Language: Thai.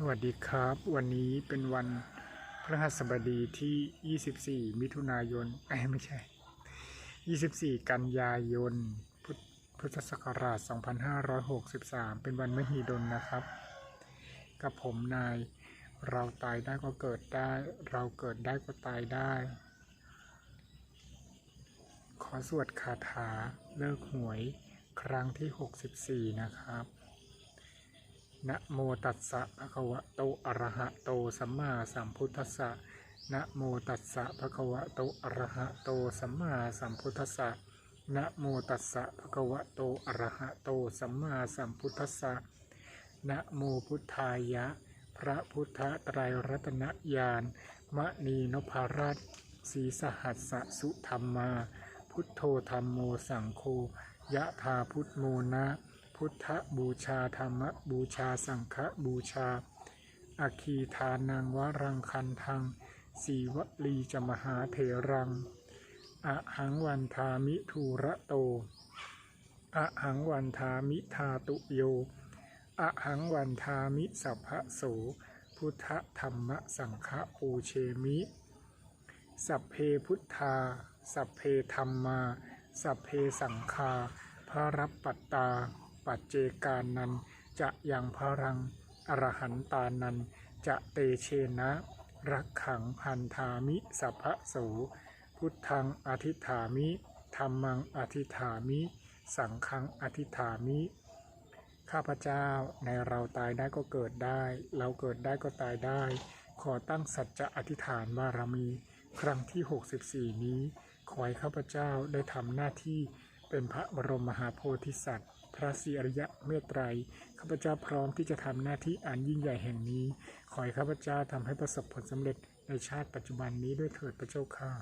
สวัสดีครับ วันนี้เป็นวันพฤหัสบดีที่ 24 มิถุนายนไม่ใช่ 24 กันยายนพุทธพุทธศักราช 2563 เป็นวันมหิดลนะครับ กับผมนายเราตายได้ก็เกิดได้ เราเกิดได้ก็ตายได้ ขอสวดคาถาเลิกหวยครั้งที่ 64 นะครับ นะโมตัสสะภะคะวะโตอะระหะโตสัมมาสัมพุทธัสสะนะโมตัสสะภะคะวะโตอะระหะโตสัมมาสัมพุทธัสสะนะโมตัสสะภะคะวะโตอะระหะโตสัมมาสัมพุทธัสสะนะโมพุทธายะ พระพุทธไตรรัตนญาณมณีนพรัตน์ศรีสหัสสะสุธรรมา พุทโธธรรมโมสังโฆยะธาพุทโมนะ พุทธบูชาธรรมบูชาสังฆบูชาอาคีทานังวรังคันทังสีวลีจมหาเถรังอะหังวันทามิทูระโตอะหังวันทามิทาตุโยอะหังวันทามิสัพพะโส พุทธธรรมสังฆปูเชมิ สัพเพพุทธา สัพเพธรรมา สัพเพสังฆาพระรับปัตตา ปัจเจกานันจะยังพรังอรหันตานันจะเตเชนะ รักขังพันธามิสัพพะโส พุทธังอธิฐามิธรรมังอธิฐามิ สังฆังอธิฐามิ ข้าพเจ้าในเราตายได้ก็เกิดได้ เราเกิดได้ก็ตายได้ ขอตั้งสัจจะอธิษฐานบารมี ครั้งที่ 64 นี้ ขอให้ข้าพเจ้าได้ทำหน้าที่ เป็นพระบรมมหาโพธิสัตว์ พระศรีอริยะเมตไตรยข้าพเจ้าพร้อมที่จะทำหน้าที่อันยิ่งใหญ่แห่งนี้ ขอให้ข้าพเจ้าทำให้ประสบผลสำเร็จในชาติปัจจุบันนี้ด้วยเถิดพระเจ้าค่ะ